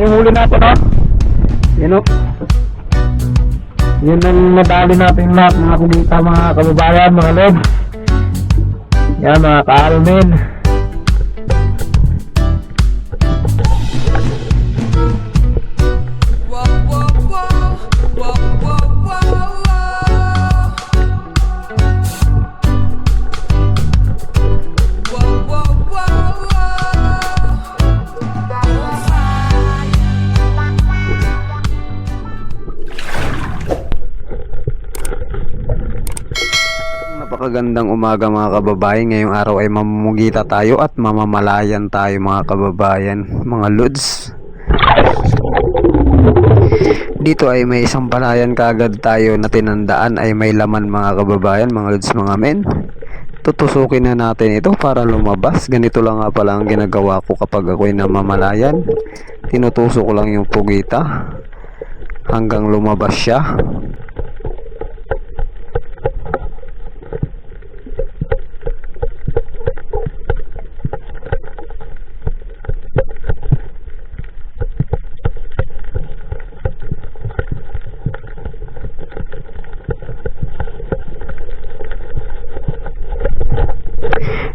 yung huli natin, no? Yan, no? Yan ang nadali natin lahat, mga kumita, mga kababayan, mga lod. Yan, mga ka-almin. Napakagandang umaga mga kababayan. Ngayong araw ay mamumugita tayo at mamamalayan tayo mga kababayan, mga lods. Dito ay may isang palayan kagad tayo na tinandaan ay may laman mga kababayan, mga lods, mga men. Tutusukin na natin ito para lumabas. Ganito lang nga pala ang ginagawa ko kapag ako'y namamalayan. Tinutusok ko lang yung pugita hanggang lumabas siya.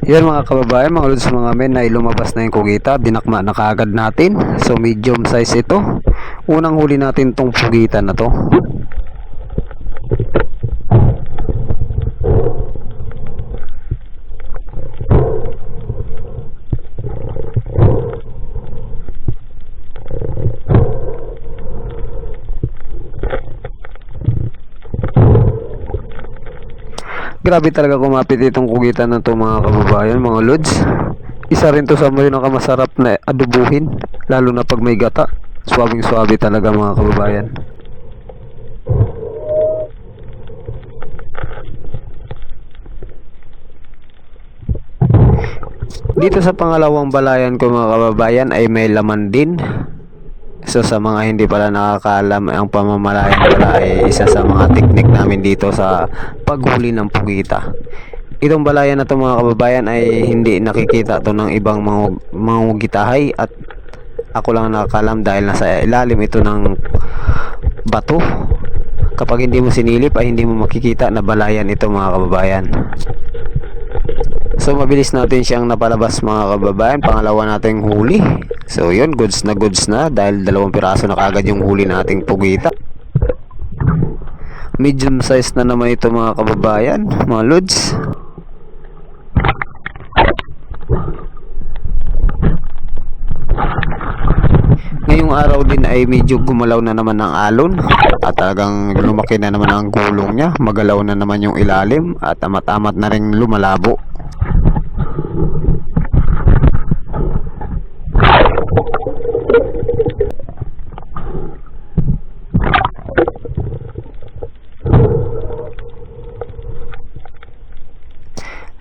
Yan mga kababayan, mga lods mga men ay lumabas na yung kugita, dinakma na kaagad natin. So medium size ito. Unang huli natin tong pugita na to. Grabe talaga kumapit itong kugitan na to mga kababayan, mga lods. Isa rin to sa mga nakamasarap na adubuhin, lalo na pag may gata. Swabing swabe talaga mga kababayan. Dito sa pangalawang balayan ko mga kababayan ay may laman din. So sa mga hindi pala nakakaalam, ang pamamalayan pala ay isa sa mga teknik namin dito sa paghuli ng pugita. Itong balayan na to mga kababayan ay hindi nakikita to ng ibang mga mangugitahay at ako lang nakakalam dahil nasa ilalim ito ng bato. Kapag hindi mo sinilip ay hindi mo makikita na balayan ito mga kababayan. So mabilis natin siyang napalabas mga kababayan. Pangalawa nating huli. So yun, goods na goods na dahil dalawang piraso na kagad yung huli nating pugita. Medium size na naman ito mga kababayan, mga lods. Ngayong araw din ay medyo gumalaw na naman ng alon at talagang lumaki na naman ang gulong niya. Magalaw na naman yung ilalim at amat-amat na rin lumalabo.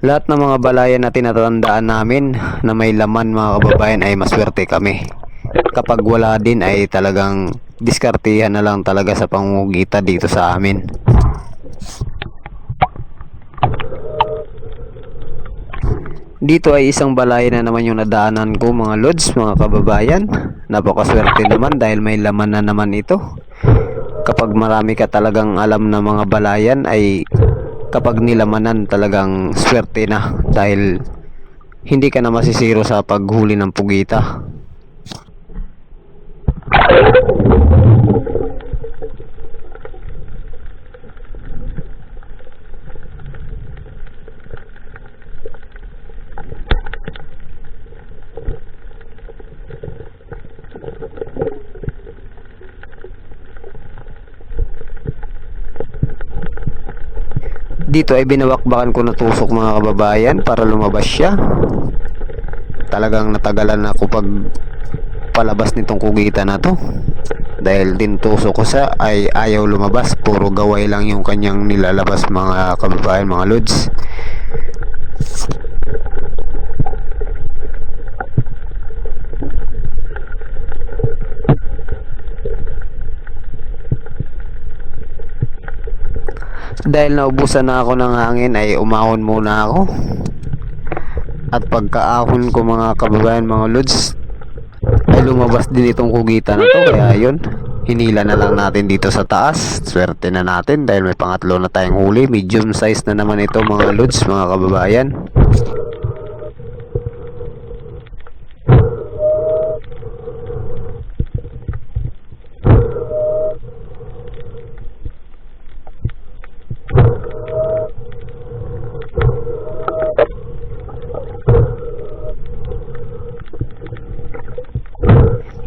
Lahat ng mga balayan na tinatandaan namin na may laman mga kababayan ay maswerte kami. Kapag wala din ay talagang diskartihan na lang talaga sa pangungugita dito sa amin. Dito ay isang balayan na naman yung nadaanan ko mga lods, mga kababayan. Napakaswerte naman dahil may laman na naman ito. Kapag marami ka talagang alam na mga balayan ay kapag nilamanan talagang swerte na dahil hindi ka na masisiro sa paghuli ng pugita. Dito ay binawakbakan ko na tusok mga kababayan para lumabas siya. Talagang natagalan ako pag palabas nitong kugita na to. Dahil din tusok ko sa ay ayaw lumabas. Puro gaway lang yung kanyang nilalabas mga kababayan, mga lods. Dahil naubusan na ako ng hangin ay umahon muna ako. At pagkaahon ko mga kababayan mga lods ay lumabas din itong kugita na to. Kaya yun hinila na lang natin dito sa taas. Swerte na natin dahil may pangatlo na tayong huli. Medium size na naman ito mga lods mga kababayan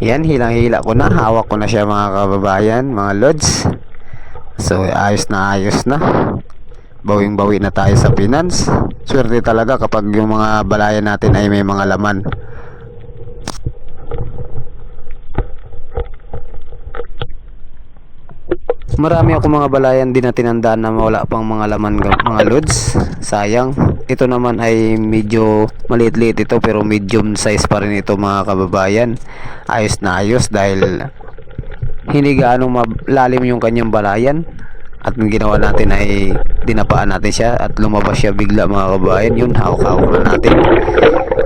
Yan, hilang-hila ko na. Hawak ko na siya mga kababayan, mga lods. So, ayos na ayos na. Bawing-bawi na tayo sa finance. Swerte talaga kapag yung mga balayan natin ay may mga laman. Marami ako mga balayan din na tinandaan na wala pang mga laman ga- mga lods. Sayang. Ito naman ay medyo maliit-liit ito pero medium size pa rin ito mga kababayan. Ayos na ayos dahil hindi gaano malalim yung kanyang balayan. At ang ginawa natin ay dinapaan natin siya at lumabas siya bigla mga kababayan. Yun, hawak-hawak na natin.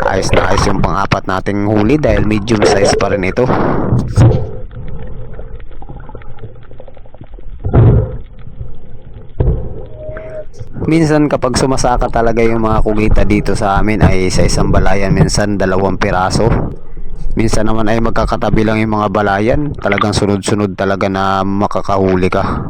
Ayos na ayos yung pang-apat nating huli dahil medium size pa rin ito. Minsan kapag sumasaka talaga yung mga kugita dito sa amin ay sa isang balayan minsan dalawang piraso. Minsan naman ay magkakatabi lang yung mga balayan. Talagang sunod-sunod talaga na makakahuli ka.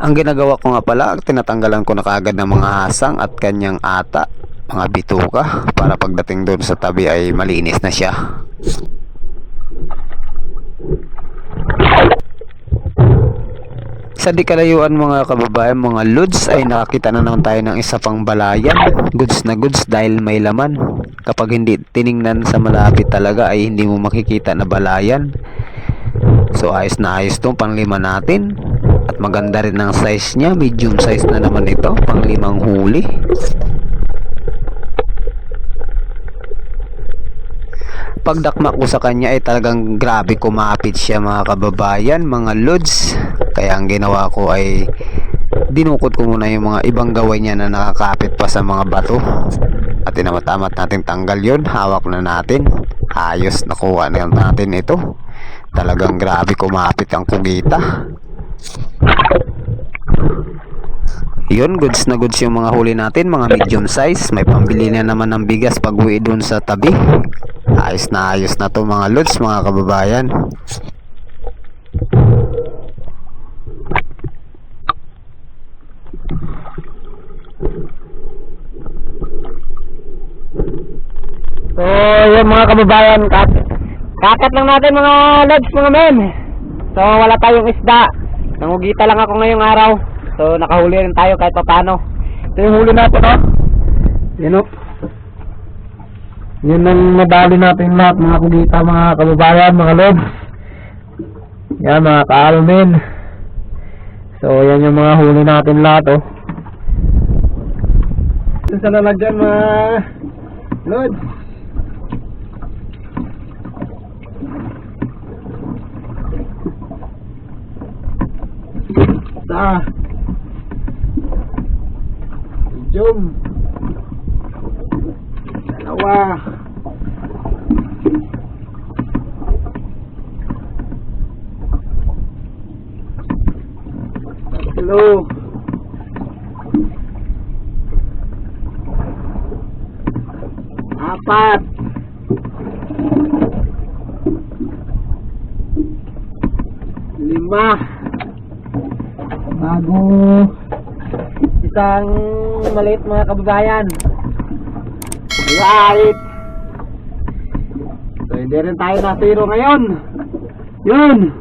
Ang ginagawa ko nga pala, tinatanggalan ko na kaagad ng mga hasang at kanyang ata, mga bituka, para pagdating doon sa tabi ay malinis na siya. Sa di kalayuan mga kababayan, mga lods ay nakakita na naman tayo ng isa pang balayan. Goods na goods dahil may laman. Kapag hindi tiningnan sa malapit talaga ay hindi mo makikita na balayan. So ayos na ayos tong panglima natin. At maganda rin ang size niya. Medium size na naman ito. Panglimang huli. Pagdakma ko sa kanya ay talagang grabe kumapit siya mga kababayan, mga lods. Kaya ang ginawa ko ay dinukot ko muna yung mga ibang gawin niya na nakakapit pa sa mga bato. At tinamatamat natin tanggal yon Hawak na natin. Ayos nakuha na natin ito. Talagang grabe kumapit ang kugita. Yun, goods na goods yung mga huli natin, mga medium size. May pambili na naman ng bigas pag uwi dun sa tabi. Ayos na ayos na to mga lods, mga kababayan. So, yun mga kababayan, kat kakat lang natin mga lods, mga men. So, wala tayong isda. Nangugita lang ako ngayong araw. So, nakahuli rin tayo kahit papano. Ito yung huli natin, oh. Yun, oh. Yun ang nadali natin lahat, mga kugita, mga kababayan, mga lods. Yan, mga kaalmin. So, yan yung mga huli natin lahat, oh. Ito sa lalagyan, mga lods. Isa. Medium. Dalawa. Tatlo. Apat. Lima bago. Isang maliit mga kababayan. Right. So hindi rin tayo nasiro ngayon. Yun